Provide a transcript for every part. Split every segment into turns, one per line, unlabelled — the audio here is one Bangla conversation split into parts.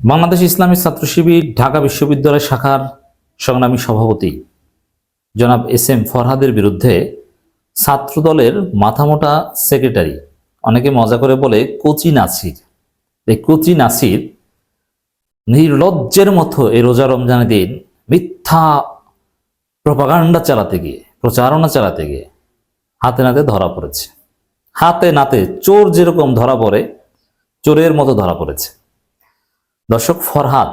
বাংলাদেশ ইসলামী ছাত্র শিবির, ঢাকা বিশ্ববিদ্যালয় শাখার সংগ্রামী সভাপতি জনাব এস এম ফরহাদের বিরুদ্ধে ছাত্রদলের মাথামোটা সেক্রেটারি, অনেকে মজা করে বলে কোচি নাসির। এই কোচি নাসির নির্লজ্জের মতো এই রোজা রমজানের দিন মিথ্যা প্রপাগান্ডা চালাতে গিয়ে, প্রচারণা চালাতে গিয়ে হাতে নাতে ধরা পড়েছে। হাতে নাতে চোর যেরকম ধরা পড়ে, চোরের মতো ধরা পড়েছে। দর্শক, ফরহাদ,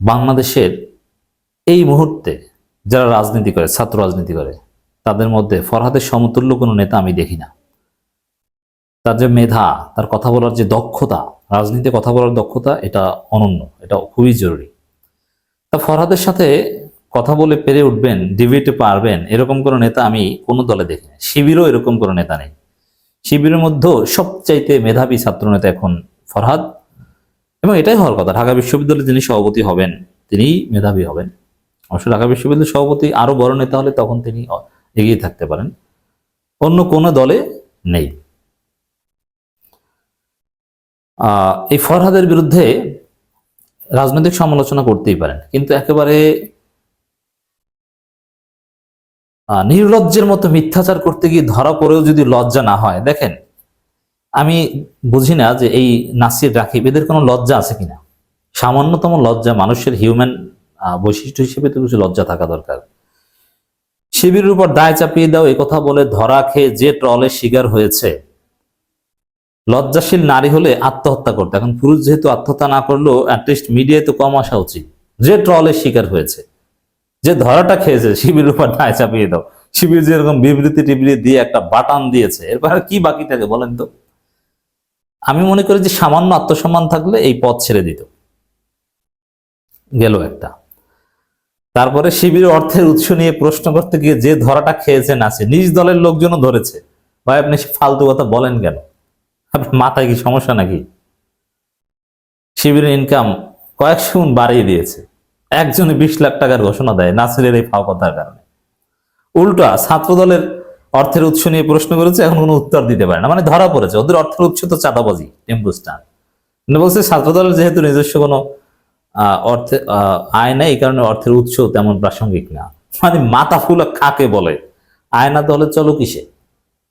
বাংলাদেশের এই মুহূর্তে যারা রাজনীতি করে, ছাত্র রাজনীতি করে, তাদের মধ্যে ফরহাদের সমতুল্য কোনো নেতা আমি দেখি না। তার যে মেধা, তার কথা বলার যে দক্ষতা, রাজনীতিতে কথা বলার দক্ষতা, এটা অনন্য, এটা খুবই জরুরি। তা ফরহাদের সাথে কথা বলে পেরে উঠবেন, ডিবেটে পারবেন, এরকম কোনো নেতা আমি কোনো দলে দেখি না। শিবিরও এরকম কোনো নেতা নেই। শিবিরের মধ্যেও সবচাইতে মেধাবী ছাত্র নেতা এখন ফরহাদ। এবং এটাই হওয়ার কথা। ঢাকা বিশ্ববিদ্যালয়ে যিনি সভাপতি হবেন, তিনি মেধাবী হবেন। অবশ্য ঢাকা বিশ্ববিদ্যালয়ের সভাপতি আরও বড় নেতা হলে তখন তিনি এগিয়ে থাকতে পারেন। অন্য কোনো দলে নেই। এই ফরহাদের বিরুদ্ধে রাজনৈতিক সমালোচনা করতেই পারেন, কিন্তু একেবারে নির্লজ্জের মতো মিথ্যাচার করতে গিয়ে ধরা পড়েও যদি লজ্জা না হয়। দেখেন আমি বুঝি না যে এই নাসির রাকিব, এদের কোনো লজ্জা আছে কিনা? সামান্যতম লজ্জা মানুষের হিউম্যান বৈশিষ্ট্য হিসেবে তো কিছু লজ্জা থাকা দরকার। শিবিরের উপর দায় চাপিয়ে দাও কথা বলে ধরা খেয়ে যে ট্রলের শিকার হয়েছে। লজ্জাশীল নারী হলে আত্মহত্যা করতে। এখন পুরুষ যেহেতু আত্মহত্যা না করলেও অ্যাটলিস্ট মিডিয়ায় তো কম আসা উচিত। যে ট্রলের শিকার হয়েছে, যে ধরাটা খেয়েছে, শিবিরের উপর দায় চাপিয়ে দাও। শিবির যেরকম বিবৃতি টিবৃতি দিয়ে একটা বাটান দিয়েছে, এরপর কি বাকি থাকে বলেন তো? আমি মনে করি যে সামান্য আত্মসম্মান থাকলে এই পথ ছেড়ে দিত। গেল একটা। তারপরে শিবির অর্থের উৎস নিয়ে প্রশ্ন করতে গিয়ে যে ধরাটা খেয়েছেন আছে, নিজ দলের লোকজনও ধরেছে। ভাই, আপনি ফালতু কথা বলেন কেন? আপনার মাথায় কি সমস্যা নাকি? শিবিরের ইনকাম কয়েকশো গুণ বাড়িয়ে দিয়েছে। একজনে বিশ লাখ টাকার ঘোষণা দেয় নাসিরের এই ফাও কথার কারণে। উল্টা ছাত্র দলের অর্থের উৎস নিয়ে প্রশ্ন করেছে, এখন কোনো উত্তর দিতে পারে না। মানে ধরা পড়েছে। ওদের অর্থের উৎস তো চাঁদাবাজি, টেম্পু স্ট্যান্ড মানে বলছে, ছাত্র দলের যেহেতু নিজস্ব কোনো অর্থে আয় নেই, এই কারণে অর্থের উৎস তেমন প্রাসঙ্গিক না। মানে মাথা ফুলা কাকে বলে? আয়না দলে চলো কিসে?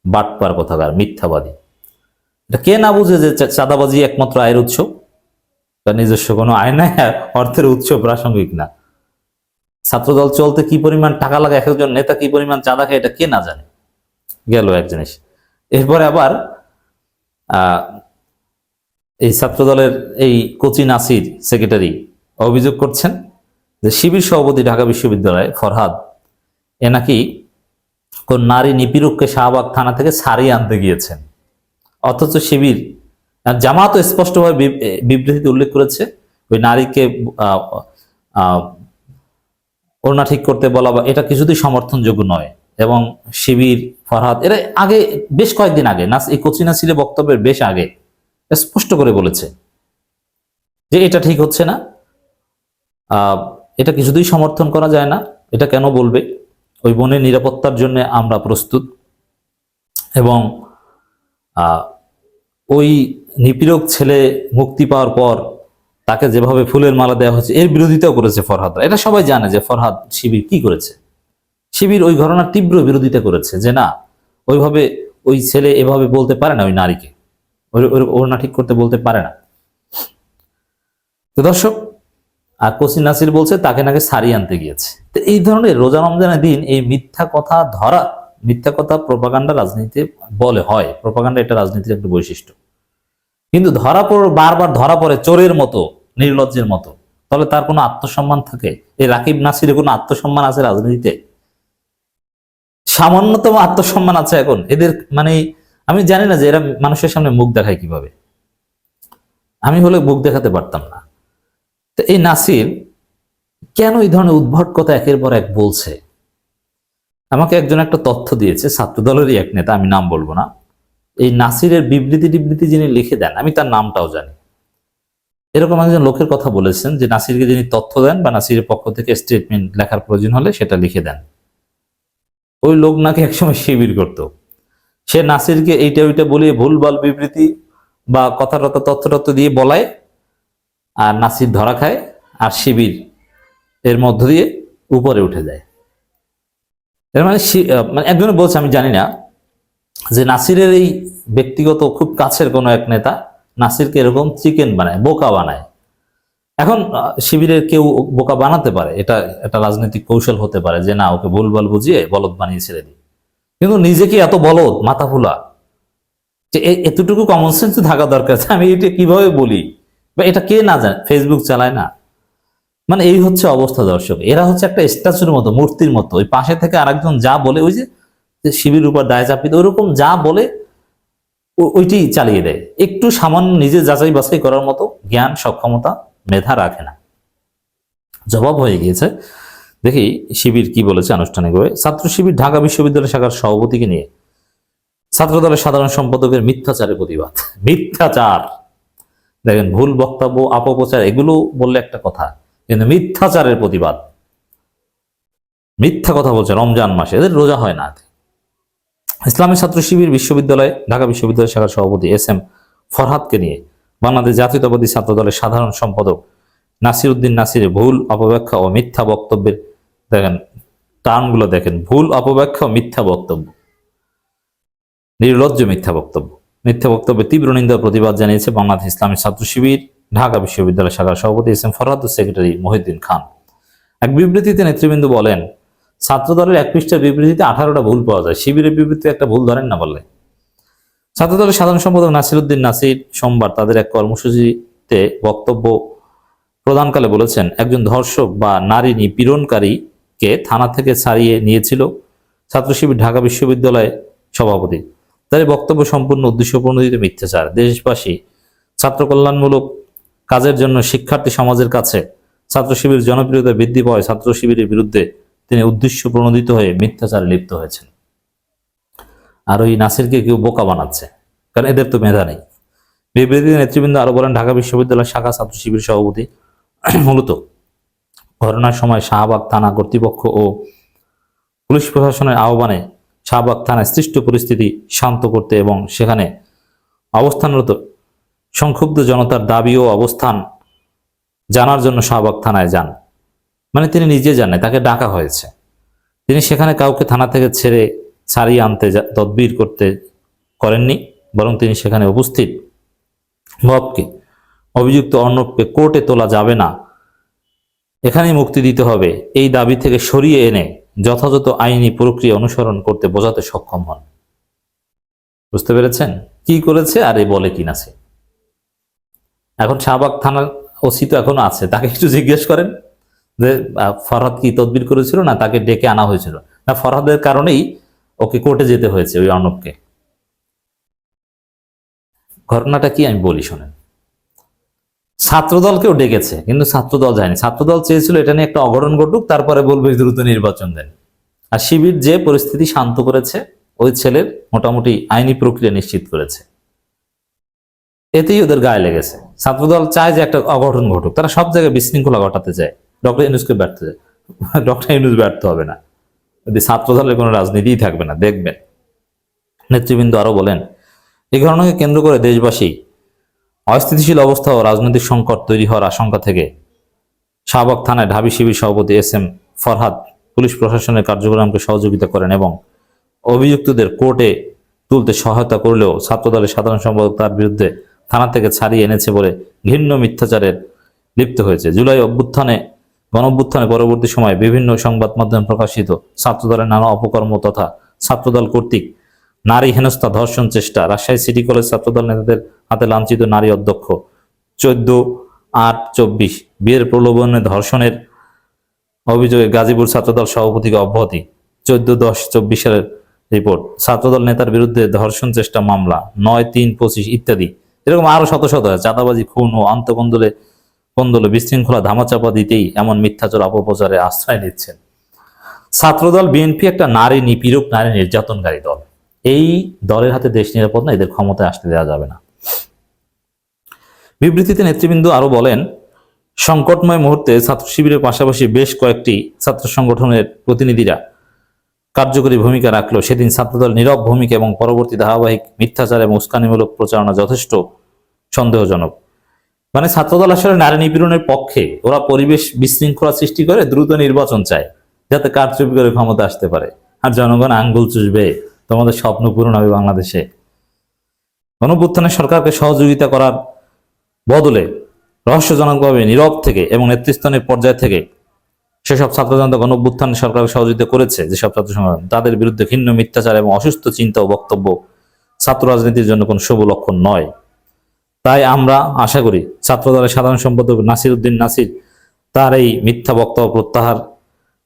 বাটপার কথাকার, মিথ্যাবাদী। এটা কে না বুঝে যে চাঁদাবাজি একমাত্র আয়ের উৎস? তার নিজস্ব কোনো আয় নাই অর্থের উৎস প্রাসঙ্গিক না। ছাত্রদল চলতে কি পরিমাণ টাকা লাগে? একজন নেতা কি পরিমাণ চাঁদা খায়? এটা কে না জানে। গেল এক জিনিস এরপরে আবার এই ছাত্রদলের এই কোচি নাসির সেক্রেটারি অভিযোগ করছেন যে শিবির সভাপতি ঢাকা বিশ্ববিদ্যালয় ফরহাদ, এ নাকি কোন নারী নিপীড়ককে শাহবাগ থানা থেকে ছাড়িয়ে আনতে গিয়েছেন। অথচ শিবির জামাতও স্পষ্টভাবে বিব- বিবৃতিতে উল্লেখ করেছে, ওই নারীকে ওড়না ঠিক করতে বলা বা এটা কিছুতেই সমর্থনযোগ্য নয় এবং শিবির ফরহাদ এরা আগে, বেশ কয়েকদিন আগে, নাস এই কোচি নাসিরের বক্তব্যের বেশ আগে স্পষ্ট করে বলেছে যে এটা ঠিক হচ্ছে না। এটা কিছুতেই সমর্থন করা যায় না, এটা কেন বলবে? ওই বোনের নিরাপত্তার জন্য আমরা প্রস্তুত। এবং ওই নিপীড়ক ছেলে মুক্তি পাওয়ার পর তাকে যেভাবে ফুলের মালা দেওয়া হয়েছে, এর বিরোধিতাও করেছে ফরহাদ এটা সবাই জানে যে ফরহাদ শিবির কি করেছে? শিবির ওই ঘটনার তীব্র বিরোধিতা করেছে যে না ওইভাবে ওই ছেলে এভাবে বলতে পারে না ওই নারীকে। ওর- না ঠিক করতে বলতে পারে না। তো দর্শক, আর কোসি নাসির বলছে, তাকে নাকি সারিয়ে আনতে গিয়েছে। তো এই ধরনের রোজা রমজানের দিন এই মিথ্যা কথা ধরা, মিথ্যা কথা প্রপাগান্ডা রাজনীতিতে বলে হয়। প্রপাগান্ডা এটা রাজনীতির একটা বৈশিষ্ট্য। কিন্তু ধরা পড়ে, বারবার ধরা পড়ে চোরের মতো, নির্লজ্জের মতো, তাহলে তার কোনো আত্মসম্মান থাকে? এই রাকিব নাসিরের কোনো আত্মসম্মান আছে রাজনীতিতে? সামান্যতম আত্মসম্মান আছে এখন। এদের মানে আমি জানি না যে এরা মানুষের সামনে মুখ দেখায় কীভাবে। আমি হলে মুখ দেখাতে পারতাম না। তো এই নাসির কেন এই ধরনের উদ্ভট কথা একের পর এক বলছে? আমাকে একজন একটা তথ্য দিয়েছে ছাত্র দলেরই এক নেতা, আমি নাম বলব না। এই নাসিরের বিবৃতি টিবৃতি যিনি লিখে দেন, আমি তার নামটাও জানি। এরকম একজন লোকের কথা বলেছেন যে নাসিরকে যিনি তথ্য দেন বা নাসিরের পক্ষ থেকে স্টেটমেন্ট লেখার প্রয়োজন হলে সেটা লিখে দেন। ওই লোক নাকি একসময় শিবির করত। সে নাসিরকে এইটা ওইটা বলিয়ে ভুলভাল বিবৃতি বা কথা টথা তথ্য তথ্য দিয়ে বলায় আর নাসির ধরা খায় আর শিবির এর মধ্য দিয়ে উপরে উঠে যায়। এর মানে মানে একজনে বলছে, আমি জানি না, যে নাসিরের এই ব্যক্তিগত খুব কাছের কোনো এক নেতা নাসিরকে এরকম চিকেন বানায়, বোকা বানায়। এখন শিবিরের কেউ বোকা বানাতে পারে, এটা একটা রাজনৈতিক কৌশল হতে পারে যে না, ওকে ভুলভাল বুঝিয়ে বলদ বানিয়ে ছেড়ে দিই। কিন্তু নিজেকে এত বলদ মাথা ফুলা যে এতটুকু কমন সেন্স থাকা দরকার। আমি এটা কীভাবে বলি? বা এটা কে না জানে ফেসবুক চালায় না? মানে এই হচ্ছে অবস্থা দর্শক। এরা হচ্ছে একটা স্ট্যাচুর মতো, মূর্তির মতো। ওই পাশে থেকে আরেকজন যা বলে, ওই যে শিবির উপর দায় চাপিত ওরকম যা বলে ওইটি চালিয়ে দেয়। একটু সামান্য নিজে যাচাই বাছাই করার মতো জ্ঞান, সক্ষমতা মেধা রাখে না। জবাব হয়ে গিয়েছে, দেখি শিবির কি বলেছে আনুষ্ঠানিকভাবে। ছাত্র শিবির ঢাকা বিশ্ববিদ্যালয় শাখার সভাপতিকে নিয়ে। ছাত্রদলের সাধারণ সম্পাদকের মিথ্যাচারের প্রতিবাদ। মিথ্যাচার। দেখেন, ভুল বক্তব্য, অপপ্রচার, এগুলো বললে একটা কথা, কিন্তু মিথ্যাচারের প্রতিবাদ। মিথ্যা কথা বলছে রমজান মাসে, এদের রোজা হয় না। ইসলামী ছাত্র শিবির বিশ্ববিদ্যালয়, ঢাকা বিশ্ববিদ্যালয় শাখার সভাপতি এস এম ফরহাদকে নিয়ে। বাংলাদেশ জাতীয়তাবাদী ছাত্র দলের সাধারণ সম্পাদক নাসির উদ্দিন নাসিরের ভুল, অপব্যাখ্যা ও মিথ্যা বক্তব্যের দেখেন টার্মগুলো দেখেন, ভুল, অপব্যাখ্যা ও মিথ্যা বক্তব্য। নির্লজ্জ মিথ্যা বক্তব্য। মিথ্যা বক্তব্যে তীব্র নিন্দা প্রতিবাদ জানিয়েছে বাংলাদেশ ইসলামী ছাত্র শিবির, ঢাকা বিশ্ববিদ্যালয় শাখার সভাপতি S M Farhad secretary Mohiuddin Khan. এক বিবৃতিতে নেতৃবৃন্দ বলেন ছাত্র দলের এক পৃষ্ঠার বিবৃতিতে আঠারোটা ভুল পাওয়া যায়, শিবিরের বিবৃতিতে একটা ভুল ধরেন না বললে। ছাত্র দলের সাধারণ সম্পাদক নাসিরুদ্দিন নাসির সোমবার তাদের এক কর্মসূচিতে বক্তব্য প্রদানকালে বলেছেন, একজন ধর্ষক বা নারী নিপীড়নকারীকে থানা থেকে ছাড়িয়ে নিয়েছিল ছাত্র শিবির ঢাকা বিশ্ববিদ্যালয় সভাপতি। তার বক্তব্য সম্পূর্ণ উদ্দেশ্য প্রণোদিত মিথ্যাচার। দেশবাসী ছাত্র কল্যাণমূলক কাজের জন্য শিক্ষার্থী সমাজের কাছে ছাত্র শিবির জনপ্রিয়তা বৃদ্ধি পাওয়ায় ছাত্র শিবিরের বিরুদ্ধে তিনি উদ্দেশ্য প্রণোদিত হয়ে মিথ্যাচারে লিপ্ত হয়েছেন। আর ওই নাসিরকে কেউ বোকা বানাচ্ছে। কারণ এদের তো মেধা নেই। বিবৃতিতে নেতৃবৃন্দ আরও বলেন, ঢাকা বিশ্ববিদ্যালয় শাখা ছাত্র শিবির সভাপতি মূলত ঘটনার সময় শাহবাগ থানা কর্তৃপক্ষ ও পুলিশ প্রশাসনের আহ্বানে শাহবাগ থানায় সৃষ্ট পরিস্থিতি শান্ত করতে এবং সেখানে অবস্থানরত সংক্ষুব্ধ জনতার দাবি ও অবস্থান জানার জন্য শাহবাগ থানায় যান। মানে তিনি নিজে জানে তাকে ডাকা হয়েছে। তিনি সেখানে কাউকে থানা থেকে ছেড়ে ছাড়িয়ে আনতে তদবির করতে করেননি, বরং তিনি সেখানে উপস্থিত। মবকে অভিযুক্ত অর্ণবকে কোর্টে তোলা যাবে না। এখানেই মুক্তি দিতে হবে। এই দাবি থেকে সরিয়ে এনে যথাযথ আইনি প্রক্রিয়া অনুসরণ করতে বোঝাতে সক্ষম হন। বুঝতে পেরেছেন? কি করেছে আর এ বলে কি না সে? এখন শাহবাগ থানার ওসি তো এখনও আছে। তাকে একটু জিজ্ঞেস করেন যে ফরহাদ কি তদবির করেছিল না তাকে ডেকে আনা হয়েছিল? না, ফরহাদের কারণেই ওকে কোর্টে যেতে হয়েছে ওই অর্ণবকে। ঘটনাটা কি আমি বলি শোনেন। ছাত্রদলকেও ডেকেছে, কিন্তু ছাত্রদল যায়নি। ছাত্রদল চেয়েছিল এটা নিয়ে একটা অঘটন ঘটুক, তারপরে বলবে দ্রুত নির্বাচন দেন। আর শিবির যে পরিস্থিতি শান্ত করেছে, ওই ছেলের মোটামুটি আইনি প্রক্রিয়া নিশ্চিত করেছে। এতেই ওদের গায়ে লেগেছে। ছাত্রদল চায় যে একটা অঘটন ঘটুক, তারা সব জায়গায় বিশৃঙ্খলা ঘটাতে চায়। ডক্টর ইউনুসকে ব্যর্থ যায় ডক্টর ইউনুস ব্যর্থ হবে না। যদি ছাত্রদলের কোনো রাজনীতিই থাকবে না, দেখবেন। নেতৃবৃন্দ আরও বলেন এই ঘটনাকে কেন্দ্র করে দেশবাসী অস্থিতিশীল অবস্থা ও রাজনৈতিক সংকট তৈরি হওয়ার আশঙ্কা থেকে শাহবাগ থানায় ঢাবি শিবির সভাপতি এস এম ফরহাদ পুলিশ প্রশাসনের কার্যক্রমকে সহযোগিতা করেন এবং অভিযুক্তদের কোর্টে তুলতে সহায়তা করলেও ছাত্রদলের সাধারণ সম্পাদক তার বিরুদ্ধে থানা থেকে ছাড়িয়ে এনেছে বলে ঘৃণ্য মিথ্যাচারের লিপ্ত হয়েছে। জুলাই অভ্যুত্থানে গণঅভ্যুত্থানে পরবর্তী সময়ে বিভিন্ন সংবাদ মাধ্যমে প্রকাশিত ছাত্রদলের নানা অপকর্ম তথা ছাত্রদল কর্তৃক নারী হেনস্থা ধর্ষণ চেষ্টা। রাজশাহী সিটি কলেজ ছাত্রদল নেতাদের হাতে লাঞ্ছিত নারী অধ্যক্ষ। চোদ্দ আট চব্বিশ বিয়ের প্রলোভনে ধর্ষণের অভিযোগে গাজীপুর ছাত্রদল সভাপতিকে অব্যাহতি। চোদ্দ দশ চব্বিশের রিপোর্ট। ছাত্রদল নেতার বিরুদ্ধে ধর্ষণ চেষ্টা মামলা, নয় তিন পঁচিশ ইত্যাদি। এরকম আরও শত শত। চাঁদাবাজি খুন ও আন্তকন্দলে কন্দলে বিশৃঙ্খলা, ধামাচাপা দিতেই এমন মিথ্যাচার অপপ্রচারে আশ্রয় নিচ্ছেন। ছাত্রদল, বিএনপি একটা নারী নিপীড়ক, নারী নির্যাতনকারী দল। এই দলের হাতে দেশ নিরাপদ না, এদের ক্ষমতায় আসতে দেওয়া যাবে না। বিবৃতিতে নেতৃবৃন্দ আরও বলেন, সংকটময় মুহূর্তে ছাত্র শিবিরের পাশাপাশি বেশ কয়েকটি ছাত্র সংগঠনের প্রতিনিধিরা কার্যকরী ভূমিকা রাখল। সেদিন ছাত্রদল নীরব ভূমিকা এবং পরবর্তী ধারাবাহিক মিথ্যাচার এবং উস্কানিমূলক প্রচারণা যথেষ্ট সন্দেহজনক। মানে ছাত্রদল আসলে নারী নিপীড়নের পক্ষে ওরা পরিবেশ বিশৃঙ্খলা সৃষ্টি করে দ্রুত নির্বাচন চায়, যাতে কারচুপি করে ক্ষমতা আসতে পারে। আর জনগণ আঙ্গুল চুষবে, তোমাদের স্বপ্ন পূরণ হবে বাংলাদেশে। গণপুত্থানে সরকারকে সহযোগিতা করার বদলে রহস্যজনকভাবে নীরব থেকে এবং নেতৃস্থানীয় পর্যায় থেকে সেসব ছাত্র জনতা সরকারকে সহযোগিতা করেছে, যেসব ছাত্র সংগঠন, তাদের বিরুদ্ধে ঘিন্ন মিথ্যাচার এবং অসুস্থ চিন্তা ও বক্তব্য ছাত্র রাজনীতির জন্য কোনো শুভ লক্ষণ নয়। তাই আমরা আশা করি ছাত্রদলের সাধারণ সম্পাদক নাসির উদ্দিন নাসির তার এই মিথ্যা বক্তব্য প্রত্যাহার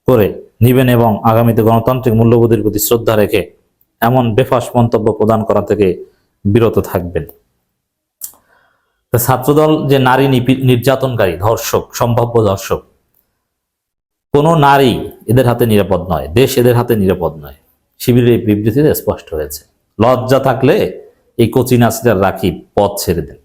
করে নিবেন এবং আগামীতে গণতান্ত্রিক মূল্যবোধের প্রতি শ্রদ্ধা রেখে এমন বেফাস মন্তব্য প্রদান করা থেকে বিরত থাকবেন। ছাত্রদল যে নারী নির্যাতনকারী, ধর্ষক, সম্ভাব্য ধর্ষক, কোনো নারী এদের হাতে নিরাপদ নয়, দেশ এদের হাতে নিরাপদ নয়। শিবিরের এই বিবৃতিতে স্পষ্ট হয়েছে। লজ্জা থাকলে এই কোচি নাসিরার রাখি পথ ছেড়ে দেন।